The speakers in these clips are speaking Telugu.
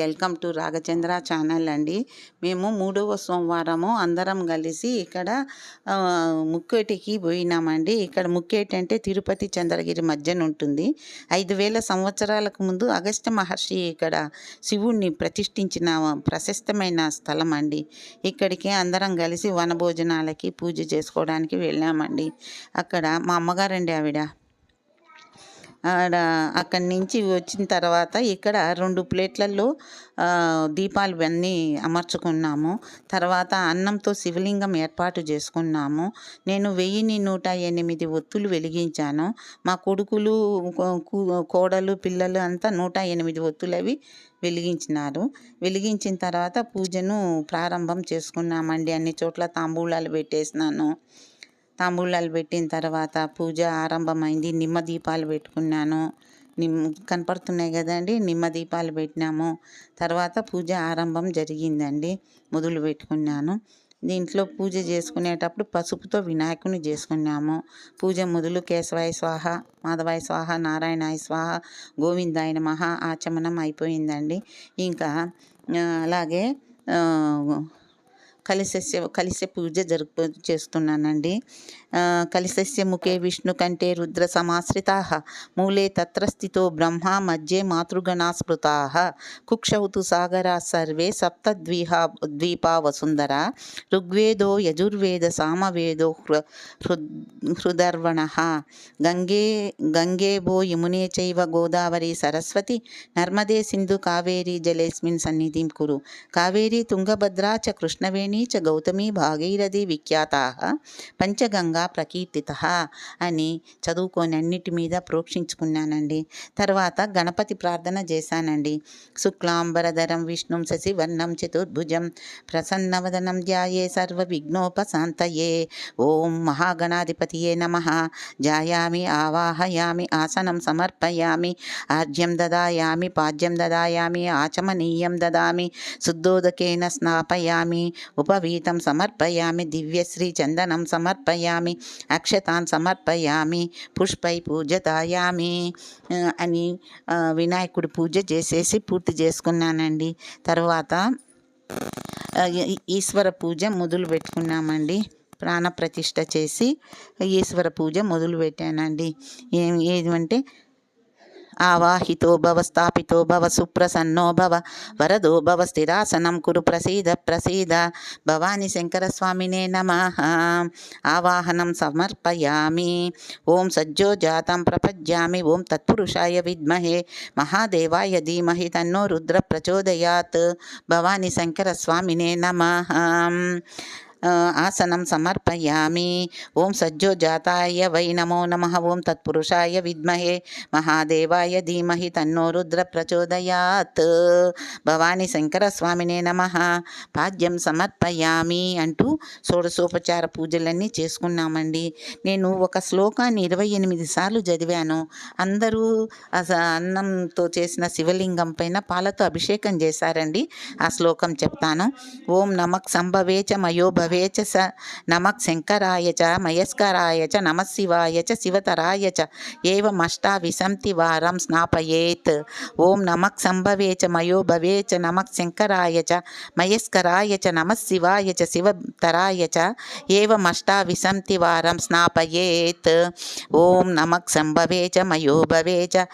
వెల్కమ్ టు రాఘచంద్ర ఛానల్ అండి. మేము మూడవ సోమవారము అందరం కలిసి ఇక్కడ ముక్కేటికి పోయినామండి. ఇక్కడ ముక్కేటి అంటే తిరుపతి చంద్రగిరి మధ్యన ఉంటుంది. ఐదు వేల సంవత్సరాలకు ముందు అగస్త్య మహర్షి ఇక్కడ శివుణ్ణి ప్రతిష్ఠించిన ప్రశస్తమైన స్థలం అండి ఇక్కడికి అందరం కలిసి వనభోజనాలకి పూజ చేసుకోవడానికి వెళ్ళామండి. అక్కడ మా అమ్మగారండి ఆవిడ. ఆడ అక్కడి నుంచి వచ్చిన తర్వాత ఇక్కడ రెండు ప్లేట్లలో దీపాలు ఇవన్నీ అమర్చుకున్నాము. తర్వాత అన్నంతో శివలింగం ఏర్పాటు చేసుకున్నాము. నేను వెయ్యిని నూట ఎనిమిది ఒత్తులు వెలిగించాను. మా కొడుకులు కూ- కోడలు పిల్లలు అంతా నూట ఎనిమిది ఒత్తులు అవి వెలిగించినారు. వెలిగించిన తర్వాత పూజను ప్రారంభం చేసుకున్నామండి. అన్ని చోట్ల తాంబూలాలు పెట్టేసినాను. తాంబూలాలు పెట్టిన తర్వాత పూజ ఆరంభమైంది. నిమ్మ దీపాలు పెట్టుకున్నాను. నిమ్ కనపడుతున్నాయి కదండి. నిమ్మ దీపాలు పెట్టినాము. తర్వాత పూజ ఆరంభం జరిగిందండి. మొదలు పెట్టుకున్నాను. దీంట్లో పూజ చేసుకునేటప్పుడు పసుపుతో వినాయకుని చేసుకున్నాము. పూజ మొదలు కేశవాయ స్వాహ మాధవాయ స్వాహ నారాయణాయ స్వాహ గోవిందాయ మహా ఆచమనం అయిపోయిందండి. ఇంకా అలాగే కలిసస్య కలిసే పూజ జరుపు చేస్తున్నానండి. కలిసస్య ముఖే విష్ణు కంటే రుద్ర సమాశ్రితా. మూలే తత్ర స్థితో బ్రహ్మ మధ్యే మాతృగణా స్మృతా. కుక్షౌతు సాగరా సర్వే సప్తద్వీహా ద్వీపా వసుంధర. ఋగ్వేదో యజుర్వేద సామవేదో హృ హృదర్వణ. గంగే గంగే భో యమునే చైవ గోదావరి సరస్వతి. నర్మదే సింధు కావేరీ జలేస్మిన్ సన్నిధిం కురు. కావేరీ తుంగభద్రా చ కృష్ణవేణి చ గౌతమి భాగీరథి విఖ్యాత పంచగంగా ప్రకీర్తిత అని చదువుకొని అన్నిటి మీద ప్రోక్షించుకున్నానండి. తర్వాత గణపతి ప్రార్థన చేశానండి. శుక్లాంబరధరం విష్ణుం శశివర్ణం చతుర్భుజం ప్రసన్నవదనం ధ్యాయే సర్వ విఘ్నోపశాంతయే ఓం మహాగణాధిపతియే నమ. జాయామి ఆవాహయామి ఆసనం సమర్పయామి ఆర్జ్యం దదాయామి పాద్యం దదాయామి ఆచమనీయం దదామి శుద్ధోదకేన స్నాపయామి. ఉపవీతం సమర్పయామి దివ్యశ్రీ చందనం సమర్పయామి అక్షతాన్ సమర్పయామి పుష్పై పూజతాయామి తాయామి అని వినాయకుడు వినాయకుడి పూజ చేసేసి పూర్తి చేసుకున్నానండి. తర్వాత ఈశ్వర పూజ మొదలు పెట్టుకున్నామండి. ప్రాణప్రతిష్ఠ చేసి ఈశ్వర పూజ మొదలు పెట్టానండి. ఏం ఏమంటే ఆవాహితో భవ స్థాపితో భవ సుప్రసన్నో భవ వరదో భవ స్థిరాసనం కురు ప్రసీద ప్రసీద. భవాని శంకరస్వామినే నమ. ఆవాహనం సమర్పయామి. ఓం సజ్జో జాతం ప్రపజ్యామి. ఓం తత్పురుషాయ విద్మహే. మహాదేవాయ ధీమహి తన్నో రుద్ర ప్రచోదయాత్. భవాని శంకరస్వామినే నమ. ఆసనం సమర్పయామి. ఓం సజ్జోజాతాయ వై నమో నమ. ఓం తత్పురుషాయ విద్మహే. మహాదేవాయ ధీమహి తన్నో రుద్ర ప్రచోదయాత్. భవాని శంకరస్వామినే నమ. పాద్యం సమర్పయామి అంటూ షోడశోపచార పూజలన్నీ చేసుకున్నామండి. నేను ఒక శ్లోకాన్ని ఇరవై ఎనిమిది సార్లు చదివాను. అందరూ అన్నంతో చేసిన శివలింగం పైన పాలతో అభిషేకం చేశారండి. ఆ శ్లోకం చెప్తాను. ఓం నమక్ సంభవేచ చ మయో భవే చ స నమక్ శంకరాయ చ మయస్కరాయ చ నమశివాయ చ శివతరాయ చ ఏవమష్టా విశంతి వారం స్నాపయేత్ ఓం నమక్ సంభవే చ మయో భవే చ నమక్ శంకరాయ చ మయస్కరాయ చ నమశివాయ చ శివతరాయ చ ఏవమష్టా విశంతి వారం స్నాపయేత్ ఓం నమక్ సంభవే చ మయో భవే చ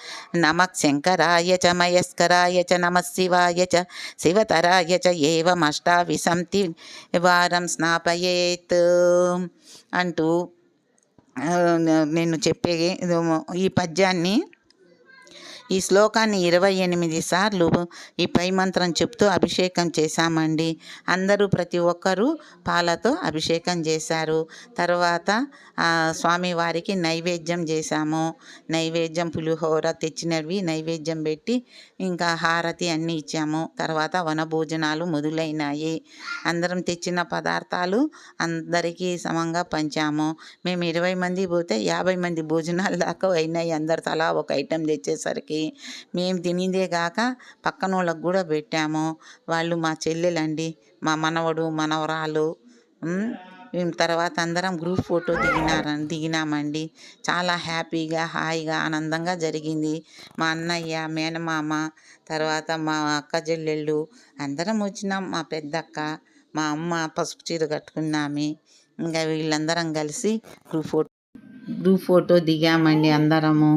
నమక్ శంకరాయ చ మయస్కరాయ చ నమశివాయ చ శివతరాయ చ ఏవమష్టా విశంతి వారం స్నా స్నాపయేత్ అంటూ నేను చెప్పే ఈ పద్యాన్ని ఈ శ్లోకాన్ని ఇరవై ఎనిమిది సార్లు ఈ పై మంత్రం చెప్తూ అభిషేకం చేశామండి. అందరూ ప్రతి ఒక్కరూ పాలతో అభిషేకం చేశారు. తర్వాత స్వామివారికి నైవేద్యం చేశాము. నైవేద్యం పులిహోర తెచ్చినవి నైవేద్యం పెట్టి ఇంకా హారతి అన్నీ ఇచ్చాము. తర్వాత వనభోజనాలు మొదలైనాయి. అందరం తెచ్చిన పదార్థాలు అందరికీ సమంగా పంచాము. మేము ఇరవై మంది పోతే యాభై మంది భోజనాలు దాకా అయినాయి. అందరు తలా ఒక ఐటెం తెచ్చేసరికి. మేము తినిందే కాక పక్కన వాళ్ళకి కూడా పెట్టాము. వాళ్ళు మా చెల్లెలండి మా మనవడు మనవరాలు మేము తర్వాత అందరం గ్రూప్ ఫోటో దిగినారు దిగినామండి. చాలా హ్యాపీగా హాయిగా ఆనందంగా జరిగింది. మా అన్నయ్య మేనమామ తర్వాత మా అక్క చెల్లెళ్ళు అందరం వచ్చినాం. మా పెద్దక్క మా అమ్మ పసుపు చీర కట్టుకున్నామే. ఇంకా వీళ్ళందరం కలిసి గ్రూప్ ఫోటో గ్రూప్ ఫోటో దిగామండి అందరము.